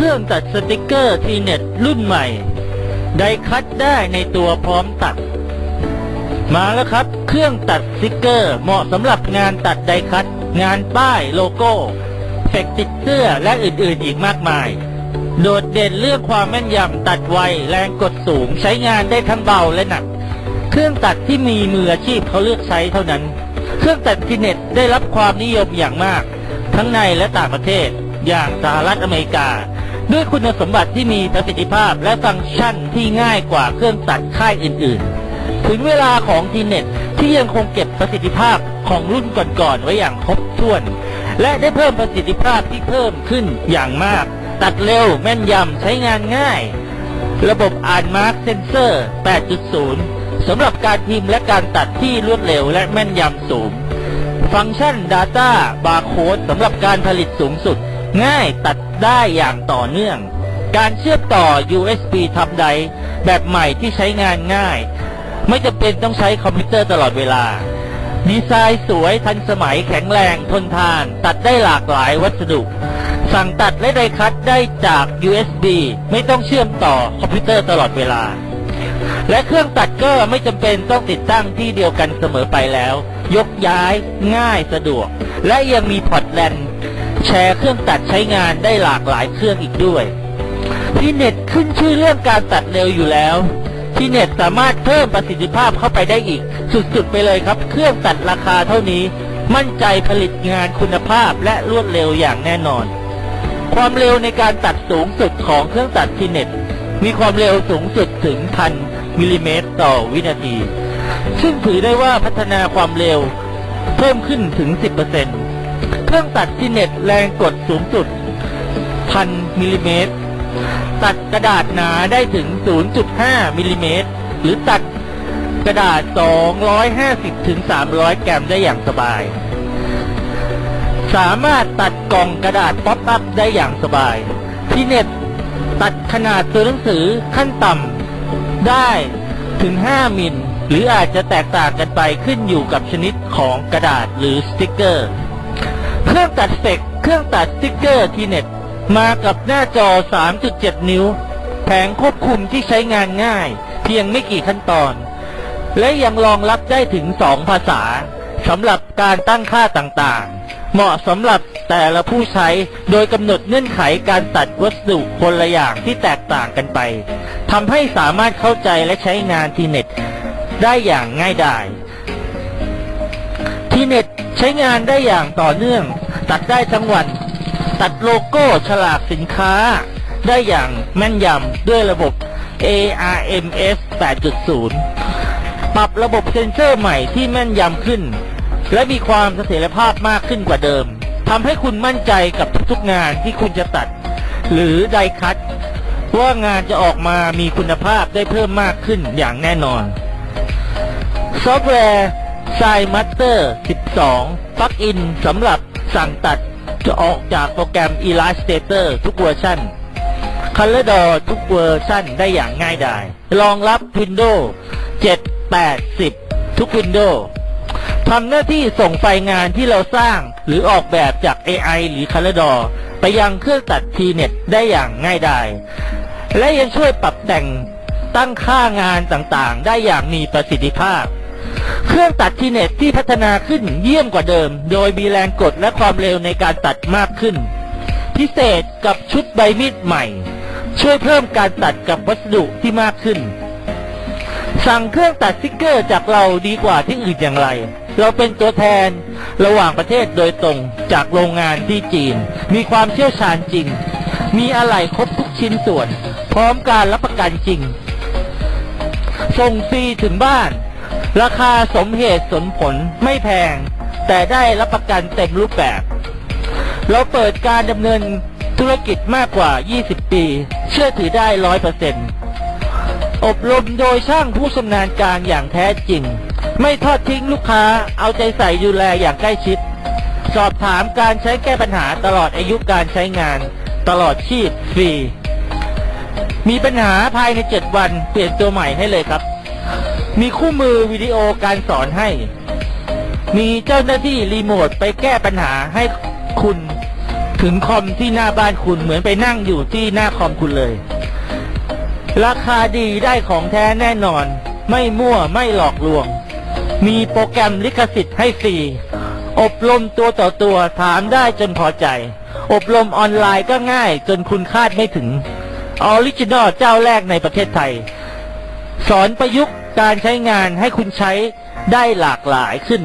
รื่องตัดสติกเกอร์ทีเน็ตรุ่นใหม่ ไดคัตได้ในตัวพร้อมตัด มาแล้วครับ เครื่องตัดสติกเกอร์เหมาะสำหรับงานตัดไดคัตงานป้ายโลโก้เฟกติดเสื้อและอื่นๆอีกมากมาย โดดเด่นเรื่องความแม่นยำตัดไวแรงกดสูงใช้งานได้ทั้งเบาและหนัก เครื่องตัดที่มีมืออาชีพเขาเลือกใช้เท่านั้น เครื่องตัดทีเน็ตได้รับความนิยมอย่างมาก ทั้งในและต่างประเทศอย่างสหรัฐอเมริกา ด้วยคุณสมบัติที่มีประสิทธิภาพและฟังก์ชันที่ง่ายกว่าเครื่องตัดค่ายอื่น ๆ ถึงเวลาของทีเน็ตที่ยังคงเก็บประสิทธิภาพของรุ่นก่อน ๆ ไว้อย่างครบถ้วน และได้เพิ่มประสิทธิภาพที่เพิ่มขึ้นอย่างมาก ตัดเร็วแม่นยำใช้งานง่าย ระบบอ่านมาร์กเซนเซอร์ 8.0 สำหรับการพิมพ์และการตัดที่รวดเร็วและแม่นยำสูง ฟังก์ชัน Data Barcode สำหรับการผลิตสูงสุด ง่ายตัดได้อย่างต่อเนื่อง การเชื่อมต่อ USB ทำไดแบบใหม่ที่ใช้งานง่าย ไม่จำเป็นต้องใช้คอมพิวเตอร์ตลอดเวลา ดีไซน์สวยทันสมัยแข็งแรงทนทาน ตัดได้หลากหลายวัสดุ สั่งตัดและไดคัตได้จาก USB ไม่ต้องเชื่อมต่อคอมพิวเตอร์ตลอดเวลา และเครื่องตัดก็ไม่จำเป็นต้องติดตั้งที่เดียวกันเสมอไปแล้ว ยกย้ายง่ายสะดวก และยังมีพอร์ตแลน แชร์เครื่องตัดใช้งานได้หลากหลายเครื่องอีกด้วยพี่เน็ตขึ้นชื่อเรื่องการตัดเร็วอยู่แล้วพี่เน็ตสามารถเพิ่มประสิทธิภาพเข้าไปได้อีก สุดๆไปเลยครับ เครื่องตัดราคาเท่านี้ มั่นใจผลิตงานคุณภาพและรวดเร็วอย่างแน่นอน ความเร็วในการตัดสูงสุดของเครื่องตัดทีเน็ตมีความเร็วสูงสุดถึงพันมิลลิเมตรต่อวินาที ซึ่งถือได้ว่าพัฒนาความเร็วเพิ่มขึ้นถึง 10% เครื่องตัดที่เน็ตแรงกดสูงสุดพันมิลลิเมตร ตัดกระดาษหนาได้ถึง 0.5มิลลิเมตร หรือตัดกระดาษ 250ถึง300 กรัมได้อย่างสบาย สามารถตัดกล่องกระดาษป๊อปอัพได้อย่างสบาย ที่เน็ตตัดขนาดตัวหนังสือขั้นต่ำได้ถึง 5 มิล หรืออาจจะแตกต่างกันไปขึ้นอยู่กับชนิดของกระดาษหรือสติกเกอร์ เครื่องตัดเฟกเครื่องตัดสติกเกอร์ทีเน็ต มากับหน้าจอ 3.7 นิ้ว แผงควบคุมที่ใช้งานง่าย เพียงไม่กี่ขั้นตอน และยังรองรับได้ถึง 2 ภาษาสำหรับการตั้งค่าต่างๆ เหมาะสำหรับแต่ละผู้ใช้โดยกำหนดเงื่อนไขการตัดวัสดุคนละอย่างที่แตกต่างกันไปทำให้สามารถเข้าใจและใช้งานทีเน็ตได้อย่างง่ายดายทีเน็ตใช้งานได้อย่างต่อเนื่อง ตัดได้ทั้งวัน ตัดโลโก้ฉลากสินค้า ได้อย่างแม่นยำด้วยระบบ ARMS 8.0 ปรับระบบเซ็นเซอร์ใหม่ที่แม่นยำขึ้น และมีความเสถียรภาพมากขึ้นกว่าเดิมทำให้คุณมั่นใจกับทุกๆงานที่คุณจะตัด หรือไดคัตว่างานจะออกมามีคุณภาพได้เพิ่มมากขึ้นอย่างแน่นอน ซอฟต์แวร์ s i m a s t e r 12 ปลั๊กอินสำหรับ สั่งตัดจะออกจากโปรแกรม Illustrator ทุกเวอร์ชัน ColorDaw ทุกเวอร์ชันได้อย่างง่ายดาย รองรับ Windows 7 8 10 ทุก Windows ทำหน้าที่ส่งไฟล์งานที่เราสร้างหรือออกแบบจาก AI หรือ ColorDaw ไปยังเครื่องตัด TNet ได้อย่างง่ายดาย และยังช่วยปรับแต่งตั้งค่างานต่างๆ ได้อย่างมีประสิทธิภาพ เครื่องตัดทีเน็ตที่พัฒนาขึ้นเยี่ยมกว่าเดิม โดยมีแรงกดและความเร็วในการตัดมากขึ้น พิเศษกับชุดใบมีดใหม่ ช่วยเพิ่มการตัดกับวัสดุที่มากขึ้น สั่งเครื่องตัดสติกเกอร์จากเราดีกว่าที่อื่นอย่างไร เราเป็นตัวแทนระหว่างประเทศโดยตรงจากโรงงานที่จีน มีความเชี่ยวชาญจริง มีอะไหล่ครบทุกชิ้นส่วน พร้อมการรับประกันจริง ส่งฟรีถึงบ้าน ราคาสมเหตุสมผลไม่แพง แต่ได้รับประกันเต็มรูปแบบ เราเปิดการดำเนินธุรกิจมากกว่า 20 ปี เชื่อถือได้ร้อยเปอร์เซ็นต์อบรมโดยช่างผู้ชำนาญการอย่างแท้จริง ไม่ทอดทิ้งลูกค้าเอาใจใส่ดูแลอย่างใกล้ชิด สอบถามการใช้แก้ปัญหาตลอดอายุการใช้งาน ตลอดชีพฟรี มีปัญหาภายใน 7 วันเปลี่ยนตัวใหม่ให้เลยครับ มีคู่มือวิดีโอการสอนให้ มีเจ้าหน้าที่รีโมทไปแก้ปัญหาให้คุณถึงคอมที่หน้าบ้านคุณเหมือนไปนั่งอยู่ที่หน้าคอมคุณเลย ราคาดีได้ของแท้แน่นอน ไม่มั่วไม่หลอกลวง มีโปรแกรมลิขสิทธิ์ให้ฟรีอบรมตัวต่อตัวถามได้จนพอใจ อบรมออนไลน์ก็ง่ายจนคุณคาดไม่ถึงออริจินอลเจ้าแรกในประเทศไทย สอนประยุกต์ การใช้งานให้คุณใช้ได้หลากหลายขึ้น